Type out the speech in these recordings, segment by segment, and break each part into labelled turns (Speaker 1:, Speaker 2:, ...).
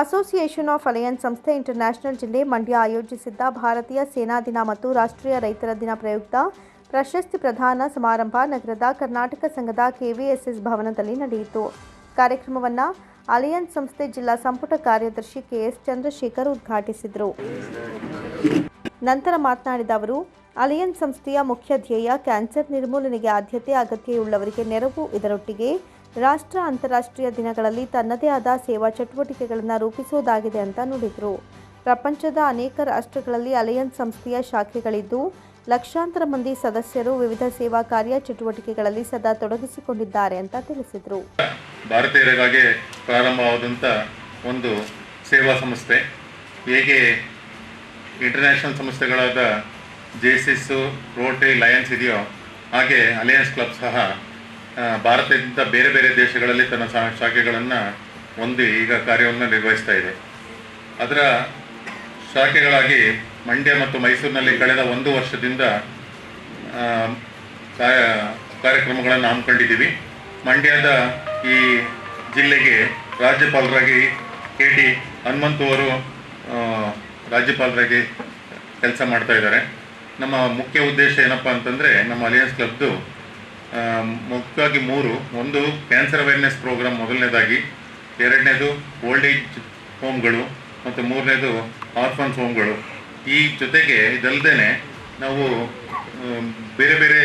Speaker 1: Association of alliance ಸಂಸ್ಥೆ international ಜಿಲ್ಲೆ ಮಂಡ್ಯ ಆಯೋಜಿಸಿದ್ದ ಭಾರತೀಯ ಸೇನಾ ದಿನ ಮತ್ತು ರಾಷ್ಟ್ರೀಯ ರೈತರ ದಿನ ಪ್ರಯುಕ್ತ ಪ್ರಶಸ್ತಿ ಪ್ರದಾನ ಸಮಾರಂಭ ನಗರದ ಕರ್ನಾಟಕ ಸಂಘದ ಕೆವಿಎಸ್ಎಸ್ ಭವನದಲ್ಲಿ ನಡೆಯಿತು. ಕಾರ್ಯಕ್ರಮವನ್ನು ಅಲಯನ್ಸ್ ಸಂಸ್ಥೆ ಜಿಲ್ಲಾ ಸಂಪುಟ ಕಾರ್ಯದರ್ಶಿ ಕೆಎಸ್ ಚಂದ್ರಶೇಖರ್ ಉದ್ಘಾಟಿಸಿದರು. ನಂತರ ಮಾತನಾಡಿದ ಅವರು ಅಲಿಯನ್ಸ್ ಸಂಸ್ಥೆಯ ಮುಖ್ಯ ಧ್ಯೇಯ ಕ್ಯಾನ್ಸರ್ ನಿರ್ಮೂಲನೆಗೆ ಆದ್ಯತೆ ಅಗತ್ಯವುಳ್ಳವರಿಗೆ ನೆರವು. ಇದರೊಟ್ಟಿಗೆ ರಾಷ್ಟ್ರ ಅಂತಾರಾಷ್ಟ್ರೀಯ ದಿನಗಳಲ್ಲಿ ತನ್ನದೇ ಆದ ಸೇವಾ ಚಟುವಟಿಕೆಗಳನ್ನು ರೂಪಿಸುವುದಾಗಿದೆ ಅಂತ ನುಡಿದರು. ಪ್ರಪಂಚದ ಅನೇಕ ರಾಷ್ಟ್ರಗಳಲ್ಲಿ ಅಲಯನ್ಸ್ ಸಂಸ್ಥೆಯ ಶಾಖೆಗಳಿದ್ದು, ಲಕ್ಷಾಂತರ ಮಂದಿ ಸದಸ್ಯರು ವಿವಿಧ ಸೇವಾ ಕಾರ್ಯ ಚಟುವಟಿಕೆಗಳಲ್ಲಿ ಸದಾ ತೊಡಗಿಸಿಕೊಂಡಿದ್ದಾರೆ ಅಂತ ತಿಳಿಸಿದರು.
Speaker 2: ಭಾರತೀಯರಿಗಾಗಿ ಪ್ರಾರಂಭವಾದಂಥ ಒಂದು ಸೇವಾ ಸಂಸ್ಥೆ, ಹೇಗೆ ಇಂಟರ್ನ್ಯಾಷನಲ್ ಸಂಸ್ಥೆಗಳಾದ ಜೇಸಿಸ್ಸು ರೋಟರಿ ಲಯನ್ಸ್ ಇದೆಯೋ, ಹಾಗೆ ಅಲಯನ್ಸ್ ಕ್ಲಬ್ ಸಹ ಭಾರತದಿಂದ ಬೇರೆ ಬೇರೆ ದೇಶಗಳಲ್ಲಿ ತನ್ನ ಶಾಖೆಗಳನ್ನು ಹೊಂದಿ ಈಗ ಕಾರ್ಯವನ್ನು ನಿರ್ವಹಿಸ್ತಾ ಇದೆ. ಅದರ ಶಾಖೆಗಳಾಗಿ ಮಂಡ್ಯ ಮತ್ತು ಮೈಸೂರಿನಲ್ಲಿ ಕಳೆದ ಒಂದು ವರ್ಷದಿಂದ ಕಾರ್ಯಕ್ರಮಗಳನ್ನು ಹಮ್ಮಿಕೊಂಡಿದ್ದೀವಿ. ಮಂಡ್ಯದ ಈ ಜಿಲ್ಲೆಗೆ ರಾಜ್ಯಪಾಲರಾಗಿ ಕೆ ಟಿ ಹನುಮಂತು ಅವರು ರಾಜ್ಯಪಾಲರಾಗಿ ಕೆಲಸ ಮಾಡ್ತಾ ಇದ್ದಾರೆ. ನಮ್ಮ ಮುಖ್ಯ ಉದ್ದೇಶ ಏನಪ್ಪ ಅಂತಂದರೆ ನಮ್ಮ ಅಲಿಯನ್ಸ್ ಕ್ಲಬ್ದು ಮುಖ್ಯವಾಗಿ ಮೂರು. ಒಂದು ಕ್ಯಾನ್ಸರ್ ಅವೇರ್ನೆಸ್ ಪ್ರೋಗ್ರಾಮ್ ಮೊದಲನೇದಾಗಿ. ಎರಡನೇದು ಓಲ್ಡ್ ಏಜ್ ಹೋಮ್ಗಳು ಮತ್ತು ಮೂರನೇದು ಆರ್ಫನ್ಸ್ ಹೋಮ್ಗಳು ಈ ಜೊತೆಗೆ ಇದಲ್ಲದೆ ನಾವು ಬೇರೆ ಬೇರೆ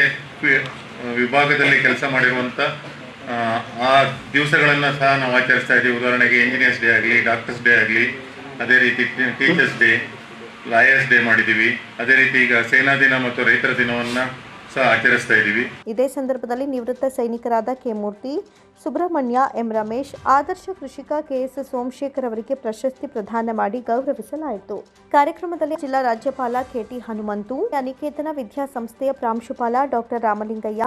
Speaker 2: ವಿಭಾಗದಲ್ಲಿ ಕೆಲಸ ಮಾಡಿರುವಂಥ ಆ ದಿವಸಗಳನ್ನು ಸಹ ನಾವು ಆಚರಿಸ್ತಾ ಇದ್ದೀವಿ ಉದಾಹರಣೆಗೆ ಇಂಜಿನಿಯರ್ಸ್ ಡೇ ಆಗಲಿ ಡಾಕ್ಟರ್ಸ್ ಡೇ ಆಗಲಿ, ಅದೇ ರೀತಿ ಟೀಚರ್ಸ್ ಡೇ ಲಾಯರ್ಸ್ ಡೇ ಮಾಡಿದ್ದೀವಿ. ಅದೇ ರೀತಿ ಈಗ ಸೇನಾ ದಿನ ಮತ್ತು ರೈತರ ದಿನವನ್ನು ಆಚರಿಸ್ತಾ
Speaker 1: ಇದೇ ಸಂದರ್ಭದಲ್ಲಿ ನಿವೃತ್ತ ಸೈನಿಕರಾದ ಕೆ ಮೂರ್ತಿ, ಸುಬ್ರಹ್ಮಣ್ಯ, ಎಂ ರಮೇಶ್, ಆದರ್ಶ ಕೃಷಿಕ ಕೆಎಸ್ ಸೋಮಶೇಖರ್ ಅವರಿಗೆ ಪ್ರಶಸ್ತಿ ಪ್ರದಾನ ಮಾಡಿ ಗೌರವಿಸಲಾಯಿತು. ಕಾರ್ಯಕ್ರಮದಲ್ಲಿ ಜಿಲ್ಲಾ ರಾಜ್ಯಪಾಲ ಕೆಟಿ ಹನುಮಂತು, ಅನಿಕೇತನ ವಿದ್ಯಾಸಂಸ್ಥೆಯ ಪ್ರಾಂಶುಪಾಲ ಡಾಕ್ಟರ್ ರಾಮಲಿಂಗಯ್ಯ,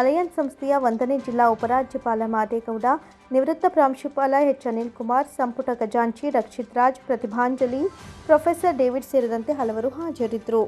Speaker 1: ಅಲಯನ್ಸ್ ಸಂಸ್ಥೆಯ ಒಂದನೇ ಜಿಲ್ಲಾ ಉಪರಾಜ್ಯಪಾಲ ಮಾದೇಗೌಡ, ನಿವೃತ್ತ ಪ್ರಾಂಶುಪಾಲ ಎಚ್ ಅನಿಲ್ ಕುಮಾರ್, ಸಂಪುಟ ಖಜಾಂಚಿ ರಕ್ಷಿತ್ ರಾಜ್, ಪ್ರತಿಭಾಂಜಲಿ, ಪ್ರೊಫೆಸರ್ ಡೇವಿಡ್ ಸೇರಿದಂತೆ ಹಲವರು ಹಾಜರಿದ್ದರು.